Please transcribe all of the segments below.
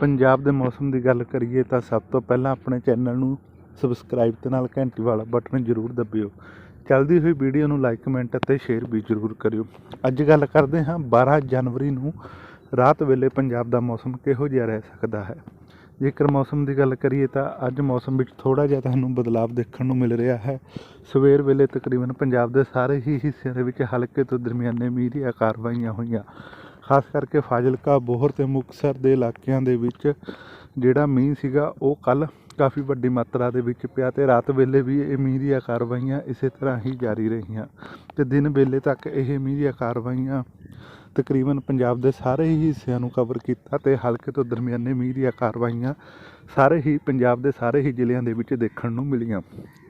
ਪੰਜਾਬ ਦੇ ਮੌਸਮ ਦੀ ਗੱਲ ਕਰੀਏ ਤਾਂ ਸਭ ਤੋਂ ਪਹਿਲਾਂ ਆਪਣੇ ਚੈਨਲ ਨੂੰ ਸਬਸਕ੍ਰਾਈਬ ਤੇ ਨਾਲ ਘੰਟੀ ਵਾਲਾ ਬਟਨ ਜ਼ਰੂਰ ਦਬਿਓ। ਚੱਲਦੀ ਹੋਈ ਵੀਡੀਓ ਨੂੰ ਲਾਈਕ ਕਮੈਂਟ ਅਤੇ ਸ਼ੇਅਰ ਵੀ ਜ਼ਰੂਰ ਕਰਿਓ। ਅੱਜ ਗੱਲ ਕਰਦੇ ਹਾਂ 12 ਜਨਵਰੀ ਨੂੰ ਰਾਤ ਵੇਲੇ ਪੰਜਾਬ ਦਾ ਮੌਸਮ ਕਿਹੋ ਜਿਹਾ ਰਹਿ ਸਕਦਾ ਹੈ। ਜੇਕਰ ਮੌਸਮ ਦੀ ਗੱਲ ਕਰੀਏ ਤਾਂ ਅੱਜ ਮੌਸਮ ਵਿੱਚ ਥੋੜਾ ਜਿਹਾ ਤੁਹਾਨੂੰ ਬਦਲਾਅ ਦੇਖਣ ਨੂੰ ਮਿਲ ਰਿਹਾ ਹੈ। ਸਵੇਰ ਵੇਲੇ ਤਕਰੀਬਨ ਪੰਜਾਬ ਦੇ ਸਾਰੇ ਹੀ ਹਿੱਸਿਆਂ ਦੇ ਵਿੱਚ ਹਲਕੇ ਤੋਂ ਦਰਮਿਆਨੇ ਮੀਂਹ ਦੀਆਂ ਕਾਰਵਾਈਆਂ ਹੋਈਆਂ। ਖਾਸ ਕਰਕੇ ਫਾਜ਼ਿਲਕਾ, ਬੋਹਰ ਤੇ ਮੁਕਤਸਰ ਦੇ ਇਲਾਕਿਆਂ ਦੇ ਵਿੱਚ ਜਿਹੜਾ ਮੀਂਹ ਸੀਗਾ, ਉਹ ਕੱਲ ਕਾਫੀ ਵੱਡੀ ਮਾਤਰਾ ਦੇ ਵਿੱਚ ਪਿਆ ਤੇ ਰਾਤ ਵੇਲੇ ਵੀ ਇਹ ਮੀਂਹ ਦੀਆਂ ਕਾਰਵਾਈਆਂ ਇਸੇ ਤਰ੍ਹਾਂ ਹੀ ਜਾਰੀ ਰਹੀਆਂ। ਤੇ ਦਿਨ ਵੇਲੇ ਤੱਕ ਇਹ ਮੀਂਹ ਦੀਆਂ ਕਾਰਵਾਈਆਂ ਤਕਰੀਬਨ ਪੰਜਾਬ ਦੇ ਸਾਰੇ ਹੀ ਹਿੱਸਿਆਂ ਨੂੰ ਕਵਰ ਕੀਤਾ ਤੇ ਹਲਕੇ ਤੋਂ ਦਰਮਿਆਨੇ ਮੀਂਹ ਦੀਆਂ ਕਾਰਵਾਈਆਂ ਸਾਰੇ ਹੀ ਪੰਜਾਬ ਦੇ ਸਾਰੇ ਹੀ ਜ਼ਿਲ੍ਹਿਆਂ ਦੇ ਵਿੱਚ ਦੇਖਣ ਨੂੰ ਮਿਲੀਆਂ।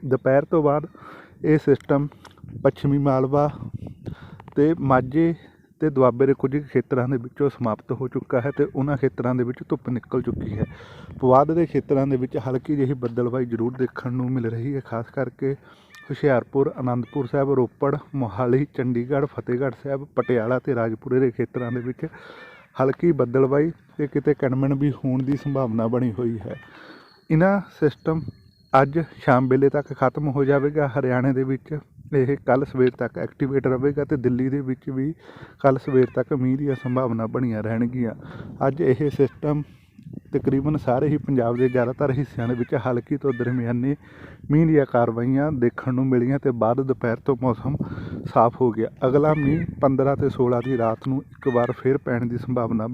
ਦੁਪਹਿਰ ਤੋਂ ਬਾਅਦ ਇਹ ਸਿਸਟਮ ਪੱਛਮੀ ਮਾਲਵਾ ਤੇ ਮਾਝੇ ਤੇ ਦੁਆਬੇ ਦੇ ਕੁਝ ਖੇਤਰਾਂ ਦੇ ਵਿੱਚੋਂ ਸਮਾਪਤ ਹੋ ਚੁੱਕਾ ਹੈ ਤੇ ਉਹਨਾਂ ਖੇਤਰਾਂ ਦੇ ਵਿੱਚ ਧੁੱਪ ਨਿਕਲ ਚੁੱਕੀ ਹੈ। ਪੁਆਧ ਦੇ ਖੇਤਰਾਂ ਦੇ ਵਿੱਚ ਹਲਕੀ ਜਿਹੀ ਬੱਦਲਬਾਈ ਜ਼ਰੂਰ ਦੇਖਣ ਨੂੰ ਮਿਲ ਰਹੀ ਹੈ, ਖਾਸ ਕਰਕੇ ਹੁਸ਼ਿਆਰਪੁਰ ਆਨੰਦਪੁਰ ਸਾਹਿਬ, ਰੋਪੜ, ਮੋਹਾਲੀ, ਚੰਡੀਗੜ੍ਹ, ਫਤਿਹਗੜ੍ਹ ਸਾਹਿਬ, ਪਟਿਆਲਾ ਤੇ ਰਾਜਪੁਰੇ ਦੇ ਖੇਤਰਾਂ ਦੇ ਵਿੱਚ ਹਲਕੀ ਬੱਦਲਵਾਈ ਤੇ ਕਿਤੇ ਕਣਮਣ ਵੀ ਹੋਣ ਦੀ ਸੰਭਾਵਨਾ ਬਣੀ ਹੋਈ ਹੈ। ਇਹਨਾਂ ਸਿਸਟਮ ਅੱਜ ਸ਼ਾਮ ਵੇਲੇ ਤੱਕ ਖਤਮ ਹੋ ਜਾਵੇਗਾ। ਹਰਿਆਣੇ ਦੇ ਵਿੱਚ ਇਹ ਕੱਲ ਸਵੇਰ ਤੱਕ ਐਕਟੀਵੇਟ ਰਹੇਗਾ ਤੇ ਦਿੱਲੀ ਦੇ ਵਿੱਚ ਵੀ ਕੱਲ ਸਵੇਰ ਤੱਕ ਮੀਂਹ ਦੀਆਂ ਸੰਭਾਵਨਾ ਬਣੀਆਂ ਰਹਿਣਗੀਆਂ। ਅੱਜ ਇਹ ਸਿਸਟਮ ਤਕਰੀਬਨ ਸਾਰੇ ਹੀ ਪੰਜਾਬ ਦੇ ਜ਼ਿਆਦਾਤਰ ਹਿੱਸਿਆਂ ਦੇ ਵਿੱਚ ਹਲਕੀ ਤੋਂ ਦਰਮਿਆਨੀ ਮੀਂਹ ਦੀਆਂ ਕਾਰਵਾਈਆਂ ਦੇਖਣ ਨੂੰ ਮਿਲੀਆਂ ਤੇ ਬਾਅਦ ਦੁਪਹਿਰ ਤੋਂ ਮੌਸਮ ਸਾਫ਼ ਹੋ ਗਿਆ। ਅਗਲਾ ਮੀਂਹ 15 ਤੇ 16 ਦੀ ਰਾਤ ਨੂੰ ਇੱਕ ਵਾਰ ਫਿਰ ਪੈਣ ਦੀ ਸੰਭਾਵਨਾ ਬਣ-